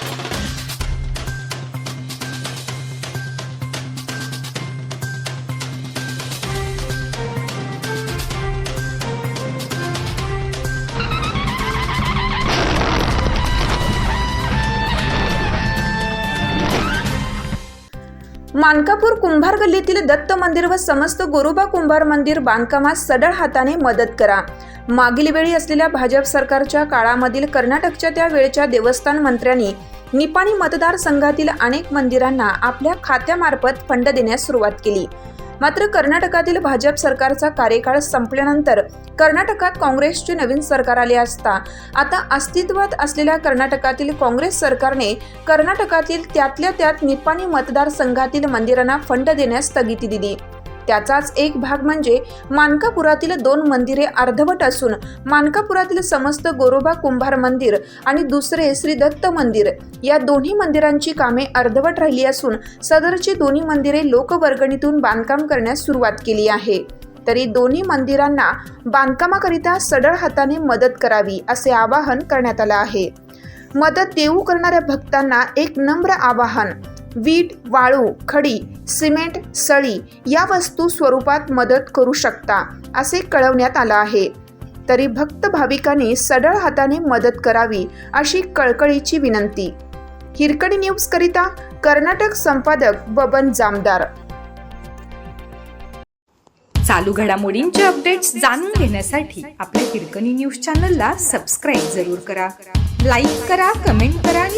Thank you. Mankapur कुंभार गल्लीतील दत्त मंदिर व समस्त गोरोबा कुंभार मंदिर बांधकामास सढळ हाताने मदत करा. मागील वेळी असलेल्या भाजप सरकारच्या काळामधील कर्नाटकच्या त्या वेळच्या देवस्थान मंत्र्यांनी निपाणी मतदारसंघातील अनेक मंदिरांना आपल्या खात्यामार्फत फंड देण्यास सुरुवात केली. मात्र कर्नाटकातील भाजप सरकारचा कार्यकाळ संपल्यानंतर कर्नाटकात काँग्रेसचे नवीन सरकार आले असता आता अस्तित्वात असलेल्या कर्नाटकातील काँग्रेस सरकारने कर्नाटकातील त्यातल्या त्यात निपाणी मतदारसंघातील मंदिरांना फंड देण्यास स्थगिती दिली. त्याचाच एक भाग म्हणजे मानकापुरातील दोन मंदिरे अर्धवट असून मानकापुरातील समस्त गोरोबा कुंभार मंदिर आणि दुसरे श्री दत्त मंदिर या दोन्ही मंदिरांची कामे अर्धवट राहिली असून सदरची दोन्ही मंदिरे लोकवर्गणीतून बांधकाम करण्यास सुरुवात केली आहे. तरी दोन्ही मंदिरांना बांधकामाकरिता सडळ हाताने मदत करावी असे आवाहन करण्यात आलं आहे. मदत देऊ करणाऱ्या भक्तांना एक नम्र आवाहन वीट वाळू खडी सिमेंट सळी या वस्तू स्वरूपात मदत करू शकता असे कळवण्यात आलं आहे. तरी भक्त भाविकांनी सडळ हाताने मदत करावी अशी कळकळीची विनंती. हिरकणी न्यूज करिता कर्नाटक संपादक बबन जामदार. चालू घडामोडींचे अपडेट्स जाणून घेण्यासाठी आपल्या हिरकणी न्यूज चॅनलला सबस्क्राईब जरूर करा. लाईक करा कमेंट करा आणि